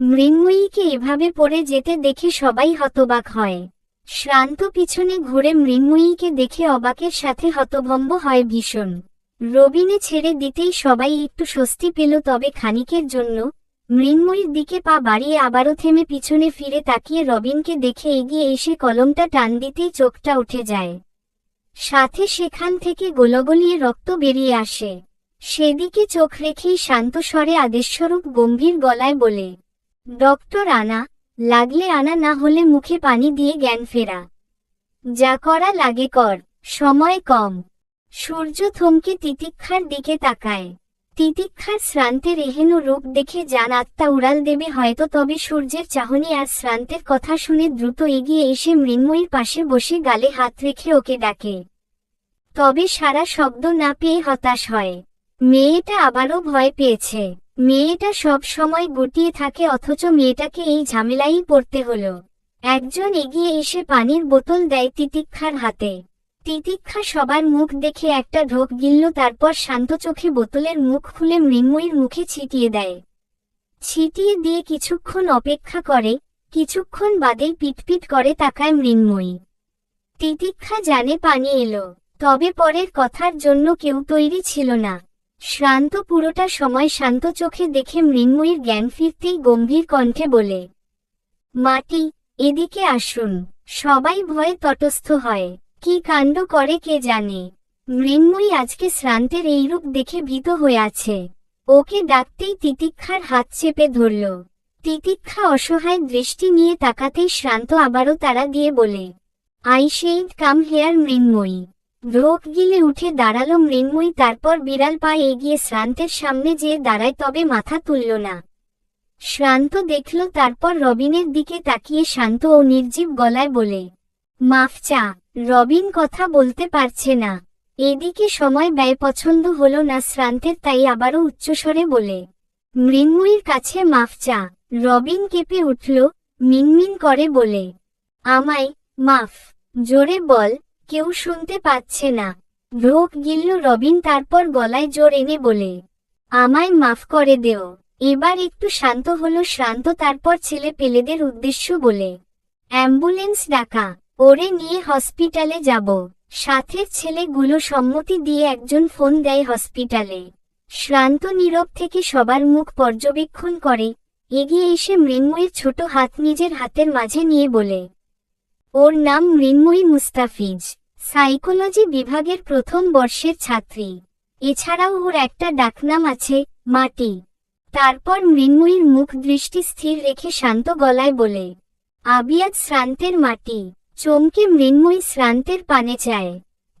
মৃন্ময়ীকে এভাবে পড়ে যেতে দেখে সবাই হতবাক হয়। শ্রান্ত পিছনে ঘুরে মৃন্ময়ীকে দেখে অবাকের সাথে হতভম্ব হয় ভীষণ। রবিনে ছেড়ে দিতেই সবাই একটু স্বস্তি পেল, তবে খানিকের জন্য মৃন্ময়ীর দিকে পা বাড়িয়ে আবারও থেমে পিছনে ফিরে তাকিয়ে রবিনকে দেখে এগিয়ে এসে কলমটা টান দিতেই চোখটা উঠে যায়। সাথে সেখান থেকে গোলগলিয়ে রক্ত বেরিয়ে আসে। সেদিকে চোখ রেখেই শান্ত স্বরে আদেশস্বরূপ গম্ভীর গলায় বলে ডক্টর আনা, লাগলে আনা না হলে মুখে পানি দিয়ে জ্ঞান ফেরা। যা করা লাগে কর, সময় কম। সূর্য থমকে তিতিক্ষার দিকে তাকায়। তিতিক্ষার শ্রান্তের এহেন রূপ দেখে যান আত্মা উড়াল দেবে হয়তো তবে সূর্যের চাহনি আর শ্রান্তের কথা শুনে দ্রুত এগিয়ে এসে মৃন্ময়ীর পাশে বসে গালে হাত রেখে ওকে ডাকে। তবে সারা শব্দ না পেয়ে হতাশ হয়। মেয়েটা আবারও ভয় পেয়েছে। মেয়েটা সব সময় গুটিয়ে থাকে অথচ মেয়েটাকে এই ঝামেলাই পড়তে হলো। একজন এগিয়ে এসে পানির বোতল দেয় তিতিক্ষার হাতে। তিতিক্ষা সবার মুখ দেখে একটা ঢোক গিলল, তারপর শান্ত চোখে বোতলের মুখ খুলে মৃন্ময়ীর মুখে ছিটিয়ে দেয়। ছিটিয়ে দিয়ে কিছুক্ষণ অপেক্ষা করে, কিছুক্ষণ বাদেই পিটপিট করে তাকায় মৃন্ময়ী। তিতিক্ষা জানে পানি এলো, তবে পরের কথার জন্য কেউ তৈরি ছিল না। শ্রান্ত পুরোটা সময় শান্ত চোখে দেখে মৃন্ময়ীর জ্ঞান ফিরতেই গম্ভীর কণ্ঠে বলে, মাটি, এদিকে আসুন। সবাই ভয়ে তটস্থ হয়। কি কাণ্ড করে কে জানে? মৃন্ময়ী আজকে শ্রান্তের এইরূপ দেখে ভীত হয়ে আছে। ওকে ডাকতেই তিতিক্ষার হাত চেপে ধরল। তিতিক্ষা অসহায় দৃষ্টি নিয়ে তাকাতেই শ্রান্ত আবারও তারা দিয়ে বলে, I said come here Mrinmoyee. রোগ গিলে উঠে দাঁড়াল মৃন্ময়ী, তারপর বিড়াল পায়ে এগিয়ে শ্রান্তের সামনে যেয়ে দাঁড়ায়, তবে মাথা তুলল না। শ্রান্ত দেখল, তারপর রবিনের দিকে তাকিয়ে শান্ত ও নির্জীব গলায় বলে, মাফ চা, রবিন কথা বলতে পারছে না। এদিকে সময় ব্যয় পছন্দ হল না শ্রান্তের, তাই আবারও উচ্চস্বরে বলে, মৃন্ময়ীর কাছে মাফ চা। রবিন কেঁপে উঠল, মিনমিন করে বলে, আমায় মাফ, জোরে বল কেউ শুনতে পাচ্ছে না। রোগ গিলল রবিন তারপর গলায় জোর এনে বলে, আমায় মাফ করে দেও। এবার একটু শান্ত হলো শ্রান্ত তারপর ছেলে পেলেদের উদ্দেশ্য বলে, অ্যাম্বুলেন্স ডাকা, ওরে নিয়ে হসপিটালে যাব। সাথের ছেলেগুলো সম্মতি দিয়ে একজন ফোন দেয় হসপিটালে। শ্রান্ত নীরব থেকে সবার মুখ পর্যবেক্ষণ করে, এগিয়ে এসে মৃন্ময়ীর ছোট হাত নিজের হাতের মাঝে নিয়ে বলে ওর নাম মৃন্ময়ী মুস্তাফিজ, সাইকোলজি বিভাগের প্রথম বর্ষের ছাত্রী। এছাড়াও ওর একটা ডাকনাম আছে, মাটি। তারপর মৃন্ময়ীর মুখ দৃষ্টি স্থির রেখে শান্ত গলায় বলে, আবিয়াদ শ্রান্তের মাটি, চমকে মৃন্ময়ী শ্রান্তের পানে চায়।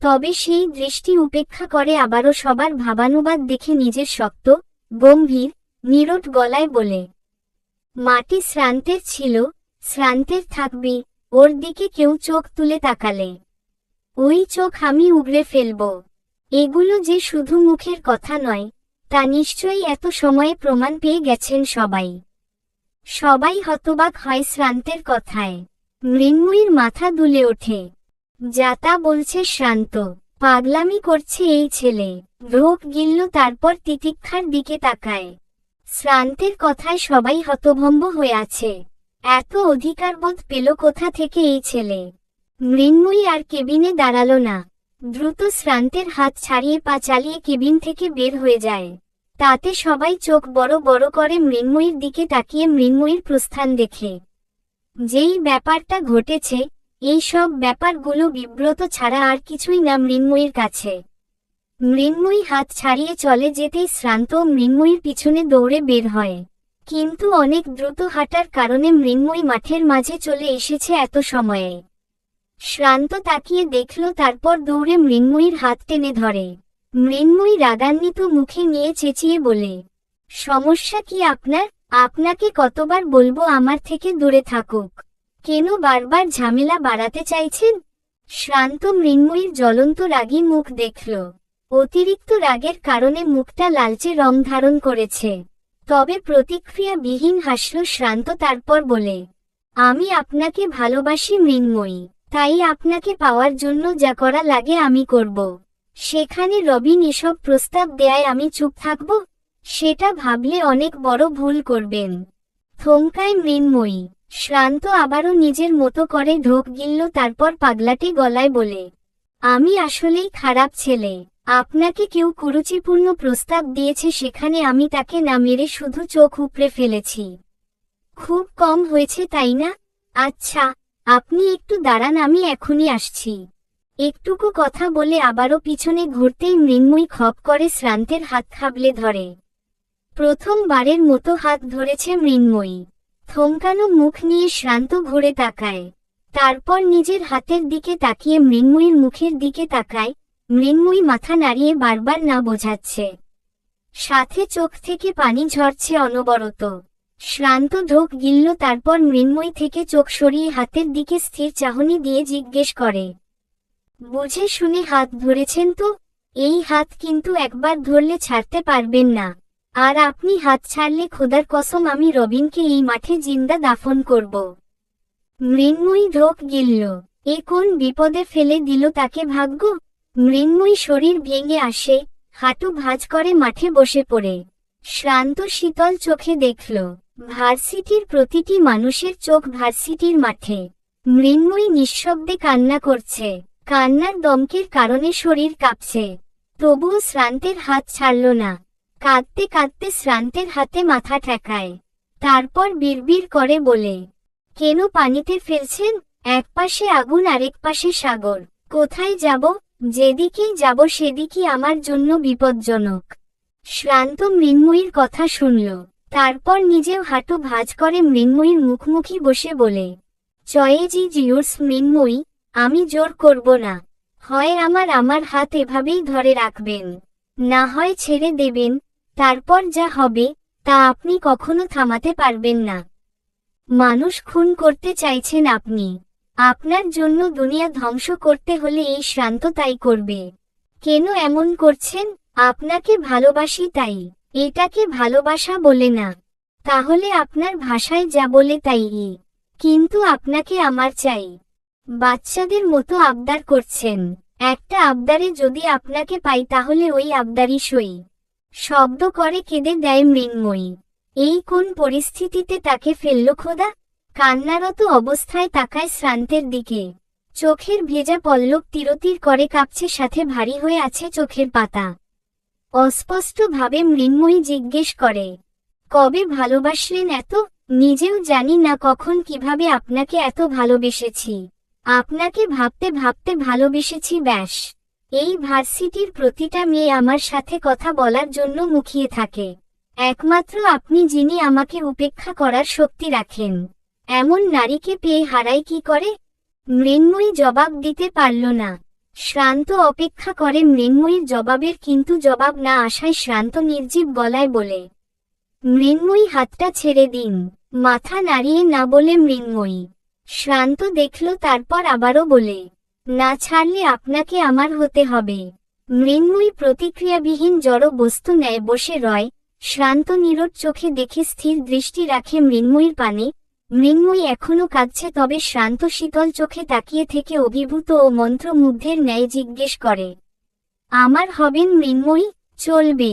তবে সেই দৃষ্টি উপেক্ষা করে আবারও সবার ভাবানুবাদ দেখে নিজের শক্ত, গম্ভীর, নিরট গলায় বলে, মাটি শ্রান্তের ছিল, শ্রান্তের থাকবি ওর দিকে কেউ চোখ তুলে তাকালে। ওই চোখ আমি উগড়ে ফেলব। এগুলো যে শুধু মুখের কথা নয়, তা নিশ্চয়ই এত সময়ে প্রমাণ পেয়ে গেছেন সবাই। সবাই হতবাক হয় শ্রান্তের কথায়। মৃন্ময়ীর মাথা দুলে ওঠে। যা তা বলছে শ্রান্ত, পাগলামি করছে এই ছেলে। রোগ গিলল তারপর তিতিক্ষার দিকে তাকায়। শ্রান্তের কথায় সবাই হতভম্ব হয়ে আছে। এত অধিকারবোধ পেল কোথা থেকে এই ছেলে? মৃন্ময়ী আর কেবিনে দাঁড়াল না। দ্রুত শ্রান্তের হাত ছাড়িয়ে পা চালিয়ে কেবিন থেকে বের হয়ে যায়। তাতে সবাই চোখ বড় বড় করে মৃন্ময়ীর দিকে তাকিয়ে মৃন্ময়ীর প্রস্থান দেখে। যেই ব্যাপারটা ঘটেছে, এই সব ব্যাপারগুলো বিব্রত ছাড়া আর কিছুই না মৃন্ময়ীর কাছে। মৃন্ময়ী হাত ছাড়িয়ে চলে যেতেই শ্রান্ত মৃন্ময়ীর পিছনে দৌড়ে বের হয়। কিন্তু অনেক দ্রুত হাঁটার কারণে মৃন্ময়ী মাঠের মাঝে চলে এসেছে এত সময়ে। শ্রান্ত তাকিয়ে দেখল, তারপর দৌড়ে মৃন্ময়ীর হাত টেনে ধরে। মৃন্ময়ী রাগান্বিত মুখে নিয়ে চেঁচিয়ে বলে, সমস্যা কি আপনার? আপনাকে কতবার বলব আমার থেকে দূরে থাকুক। কেন বারবার ঝামেলা বাড়াতে চাইছেন? শ্রান্ত মৃন্ময়ীর জ্বলন্ত রাগী মুখ দেখল। অতিরিক্ত রাগের কারণে মুখটা লালচে রং ধারণ করেছে। তবে প্রতিক্রিয়াবিহীন হাসল শ্রান্ত তারপর বলে, আমি আপনাকে ভালোবাসি মৃন্ময়ী, তাই আপনাকে পাওয়ার জন্য যা করা লাগে আমি করব। সেখানে রবিন এসব প্রস্তাব দেয়ায় আমি চুপ থাকব? সেটা ভাবলে অনেক বড় ভুল করবেন। থমকায় মৃন্ময়ী, শ্রান্ত আবারও নিজের মতো করে ঢোক গিলল তারপর পাগলাটে গলায় বলে, আমি আসলেই খারাপ ছেলে। আপনাকে কেউ কুরুচিপূর্ণ প্রস্তাব দিয়েছে সেখানে আমি তাকে না মেরে শুধু চোখ উপড়ে ফেলেছি। খুব কম হয়েছে, তাই না? আচ্ছা আপনি একটু দাঁড়ান, আমি এখনই আসছি। একটুকু কথা বলে আবারও পিছনে ঘুরতেই মৃন্ময়ী খপ করে শ্রান্তের হাত খাবলে ধরে। প্রথমবারের মতো হাত ধরেছে মৃন্ময়ী। থমকানো মুখ নিয়ে শ্রান্ত ঘুরে তাকায়। তারপর নিজের হাতের দিকে তাকিয়ে মৃন্ময়ীর মুখের দিকে তাকায়। মৃন্ময়ী মাথা নাড়িয়ে বারবার না বোঝাচ্ছে। সাথে চোখ থেকে পানি ঝরছে অনবরত। শ্রান্ত ঢোক গিলল, তারপর মৃন্ময়ী থেকে চোখ সরিয়ে হাতের দিকে স্থির চাহনি দিয়ে জিজ্ঞেস করে, বুঝে শুনে হাত ধরেছেন তো? এই হাত কিন্তু একবার ধরলে ছাড়তে পারবেন না। আর আপনি হাত ছাড়লে খোদার কসম, আমি রবিনকে এই মাঠে জিন্দা দাফন করব মৃন্ময়ী ঢোক গিলল, এ কোন বিপদে ফেলে দিল তাকে ভাগ্য? মৃন্ময়ী শরীর ভেঙে আসে, হাঁটু ভাঁজ করে মাঠে বসে পড়ে। শ্রান্ত শীতল চোখে দেখল, ভার্সিটির প্রতিটি মানুষের চোখ ভার্সিটির মাঠে। মৃন্ময়ী নিঃশব্দে কান্না করছে, কান্নার দমকের কারণে শরীর কাঁপছে। তবুও শ্রান্তের হাত ছাড়ল না, কাঁদতে কাঁদতে শ্রান্তের হাতে মাথা ঠেকায়। তারপর বিড়বিড় করে বলে, কেন পানিতে ফেলছেন? এক পাশে আগুন, আরেক পাশে সাগর। কোথায় যাব? যেদিকেই যাব সেদিকই আমার জন্য বিপজ্জনক। শ্রান্ত মৃন্ময়ীর কথা শুনল। তারপর নিজেও হাঁটু ভাঁজ করে মৃন্ময়ীর মুখোমুখি বসে বলে চয়েজি জিউর্স মৃন্ময়ী, আমি জোর করব না। হয় আমার আমার হাত এভাবেই ধরে রাখবেন, না হয় ছেড়ে দেবেন, তারপর যা হবে, তা আপনি কখনো থামাতে পারবেন না। মানুষ খুন করতে চাইছেন আপনি। আপনার জন্য দুনিয়া ধ্বংস করতে হলে এই শ্রান্ত তাই করবে। কেন এমন করছেন? আপনাকে ভালোবাসি তাই। এটাকে ভালোবাসা বলে না। তাহলে আপনার ভাষায় যা বলে তাই কিন্তু আপনাকে আমার চাই। বাচ্চাদের মতো আবদার করছেন। একটা আবদারে যদি আপনাকে পাই তাহলে ওই আবদারই সই। শব্দ করে কেঁদে দেয় মৃন্ময়ী। এই কোন পরিস্থিতিতে তাকে ফেলল খোদা? কান্নারত অবস্থায় তাকায় শ্রান্তের দিকে। চোখের ভেজা পল্লব তিরতির করে কাঁপছে, সাথে ভারী হয়ে আছে চোখের পাতা। অস্পষ্টভাবে মৃন্ময়ী জিজ্ঞেস করে, কবে ভালোবাসলেন এত? নিজেও জানি না কখন কীভাবে আপনাকে এত ভালোবেসেছি। আপনাকে ভাবতে ভাবতে ভালোবেসেছি, ব্যাস। এই ভার্সিটির প্রতিটা মেয়ে আমার সাথে কথা বলার জন্য মুখিয়ে থাকে। একমাত্র আপনি যিনি আমাকে উপেক্ষা করার শক্তি রাখেন। এমন নারীকে পেয়ে হারাই কি করে? মৃন্ময়ী জবাব দিতে পারল না। শ্রান্ত অপেক্ষা করে মৃন্ময়ীর জবাবের কিন্তু জবাব না আসায় শ্রান্ত নির্জীব গলায় বলে, মৃন্ময়ী, হাতটা ছেড়ে দিন। মাথা নাড়িয়ে না বলে মৃন্ময়ী। শ্রান্ত দেখল, তারপর আবারও বলে, না ছাড়লে আপনাকে আমার হতে হবে। মৃন্ময়ী প্রতিক্রিয়াবিহীন জড় বস্তু নেয় বসে রয়। শ্রান্ত নীরব চোখে দেখে স্থির দৃষ্টি রাখে মৃন্ময়ীর পানে। মৃন্ময়ী এখনও কাঁদছে তবে শ্রান্ত শীতল চোখে তাকিয়ে থেকে অভিভূত ও মন্ত্রমুগ্ধের ন্যায় জিজ্ঞেস করে, আমার হবেন মৃন্ময়ী চলবে।